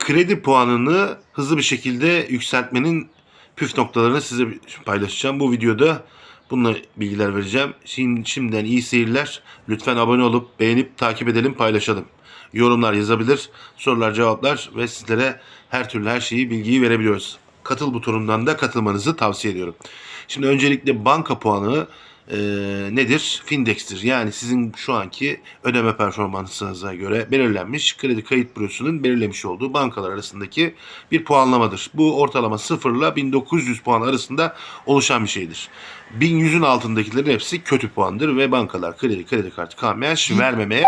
kredi puanını hızlı bir şekilde yükseltmenin püf noktalarını size paylaşacağım. Bu videoda bununla bilgiler vereceğim. Şimdi, şimdiden iyi seyirler. Lütfen abone olup beğenip takip edelim, paylaşalım. Yorumlar yazabilir, sorular, cevaplar ve sizlere her türlü her şeyi, bilgiyi verebiliyoruz. Katıl butonundan da katılmanızı tavsiye ediyorum. Şimdi öncelikle banka puanı e, nedir? Findex'tir. Yani sizin şu anki ödeme performansınıza göre belirlenmiş kredi kayıt bürosunun belirlemiş olduğu bankalar arasındaki bir puanlamadır. Bu ortalama 0 ile 1900 puan arasında oluşan bir şeydir. 1100'ün altındakilerin hepsi kötü puandır ve bankalar kredi, kredi kartı, KMH vermemeye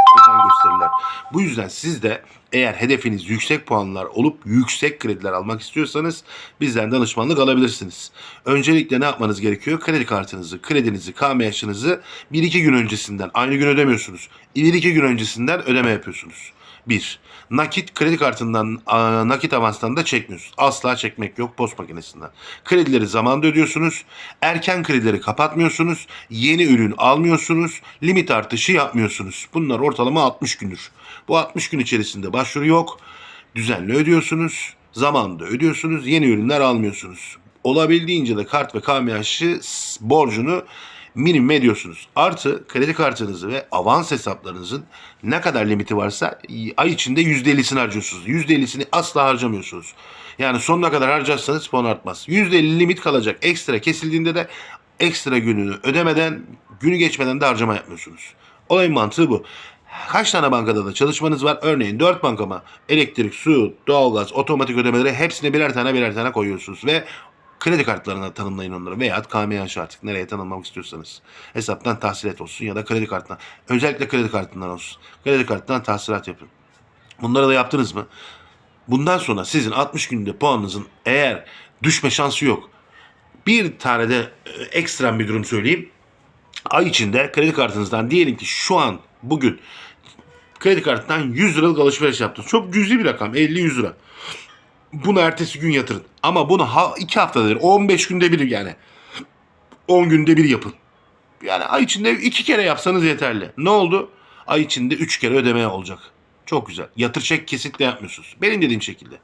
gösterirler. Bu yüzden siz de eğer hedefiniz yüksek puanlar olup yüksek krediler almak istiyorsanız bizden danışmanlık alabilirsiniz. Öncelikle ne yapmanız gerekiyor? Kredi kartınızı, kredinizi, KMH'ınızı 1-2 gün öncesinden, aynı gün ödemiyorsunuz. 1-2 gün öncesinden ödeme yapıyorsunuz. 1. Nakit kredi kartından nakit avanstan da çekmiyorsunuz. Asla çekmek yok post makinesinden. Kredileri zamanında ödüyorsunuz. Erken kredileri kapatmıyorsunuz. Yeni ürün almıyorsunuz. Limit artışı yapmıyorsunuz. Bunlar ortalama 60 gündür. Bu 60 gün içerisinde başvuru yok. Düzenli ödüyorsunuz. Zamanında ödüyorsunuz. Yeni ürünler almıyorsunuz. Olabildiğince de kart ve KMH'ı borcunu minimum ediyorsunuz. Artı kredi kartınızı ve avans hesaplarınızın ne kadar limiti varsa ay içinde %50'sini harcıyorsunuz. %50'sini asla harcamıyorsunuz. Yani sonuna kadar harcarsanız puan artmaz. %50 limit kalacak. Ekstra kesildiğinde de ekstra gününü ödemeden, günü geçmeden de harcama yapmıyorsunuz. Olayın mantığı bu. Kaç tane bankada da çalışmanız var? Örneğin 4 bankama elektrik, su, doğalgaz, otomatik ödemeleri hepsine birer tane birer tane koyuyorsunuz ve kredi kartlarına tanımlayın onları veya KMH artık nereye tanımlamak istiyorsanız. Hesaptan tahsilat olsun ya da kredi kartından. Özellikle kredi kartından olsun. Kredi kartından tahsilat yapın. Bunları da yaptınız mı? Bundan sonra sizin 60 günde puanınızın eğer düşme şansı yok. Bir tane de e, ekstrem bir durum söyleyeyim. Ay içinde kredi kartınızdan diyelim ki şu an bugün kredi kartından 100 liralık alışveriş yaptınız. Çok cüzi bir rakam 50-100 lira. Bunu ertesi gün yatırın. Ama bunu ha, iki haftada bir, 15 günde bir yani. 10 günde bir yapın. Yani ay içinde iki kere yapsanız yeterli. Ne oldu? Ay içinde üç kere ödemeye olacak. Çok güzel. Yatır çek kesinlikle yapmıyorsunuz. Benim dediğim şekilde.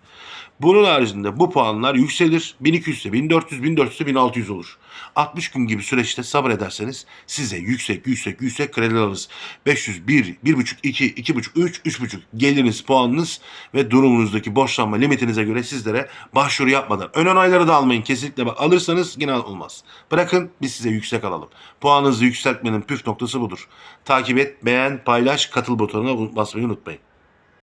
Bunun haricinde bu puanlar yükselir. 1200 ise 1400, 1400 ise 1600 olur. 60 gün gibi süreçte sabrederseniz size yüksek yüksek yüksek kredi alırız. 500, 1, 1,5, 2, 2,5, 3, 3,5 geliriniz, puanınız ve durumunuzdaki borçlanma limitinize göre sizlere başvuru yapmadan. Ön onayları da almayın kesinlikle. Alırsanız yine olmaz. Bırakın biz size yüksek alalım. Puanınızı yükseltmenin püf noktası budur. Takip et, beğen, paylaş, katıl butonuna basmayı unutmayın.